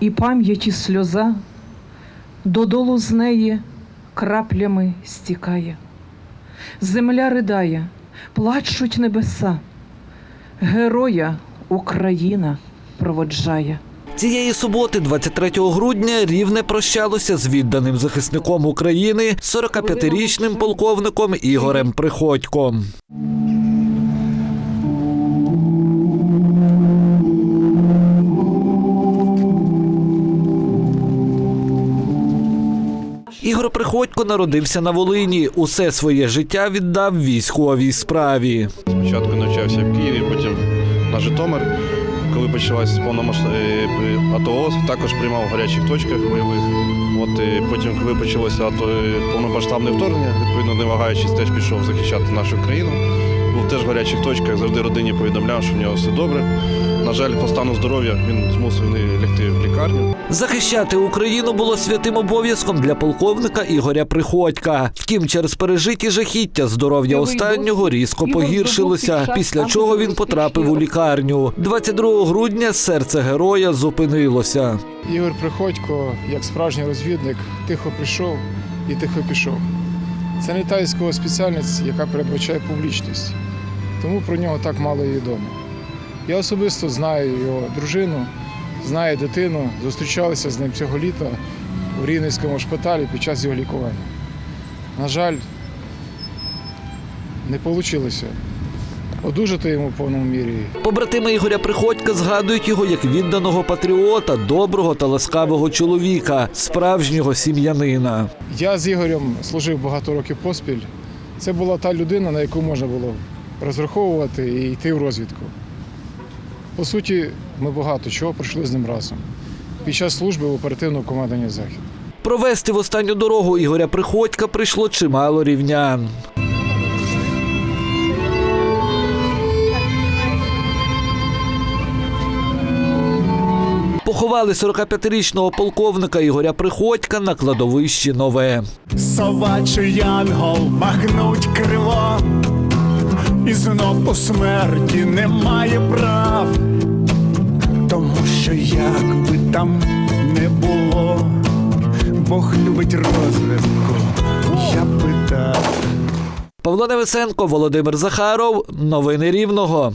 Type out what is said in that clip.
і пам'яті сльоза додолу з неї краплями стікає. Земля ридає, плачуть небеса, героя Україна проводжає. Цієї суботи, 23 грудня, рівне прощалося з відданим захисником України, 45-річним полковником Ігорем Приходьком. Ігор Приходько народився на Волині. Усе своє життя віддав військовій справі. Спочатку навчався в Києві, потім на Житомир. Коли почалася повномасштабна АТО, також приймав в гарячих точках бойових. От потім, коли почалося АТО, е, повномасштабне вторгнення, відповідно не вагаючись, теж пішов захищати нашу країну. Був теж в гарячих точках, завжди родині повідомляв, що в нього все добре. На жаль, по стану здоров'я він змусив лягти в лікарню. Захищати Україну було святим обов'язком для полковника Ігоря Приходька. Втім, через пережиті жахіття здоров'я останнього різко погіршилося, після чого він потрапив у лікарню. 22 грудня серце героя зупинилося. Ігор Приходько, як справжній розвідник, тихо прийшов і тихо пішов. Це не та військова спеціальність, яка передбачає публічність, тому про нього так мало відомо. Я особисто знаю його дружину, знаю дитину, зустрічалися з ним цього літа у Рівненському шпиталі під час його лікування. На жаль, не вийшло одужати йому в повному мірі. Побратими Ігоря Приходька згадують його як відданого патріота, доброго та ласкавого чоловіка, справжнього сім'янина. Я з Ігорем служив багато років поспіль. Це була та людина, на яку можна було розраховувати і йти в розвідку. По суті, ми багато чого пройшли з ним разом під час служби в оперативному командуванні Захід. Провести в останню дорогу Ігоря Приходька прийшло чимало рівнян. Поховали 45-річного полковника Ігоря Приходька на кладовищі Нове. Собачий янгол махнуть крило, і знов у смерті немає прав, тому що як би там не було, Бог любить розвитку, я питав. Павло Невесенко, Володимир Захаров. Новини Рівного.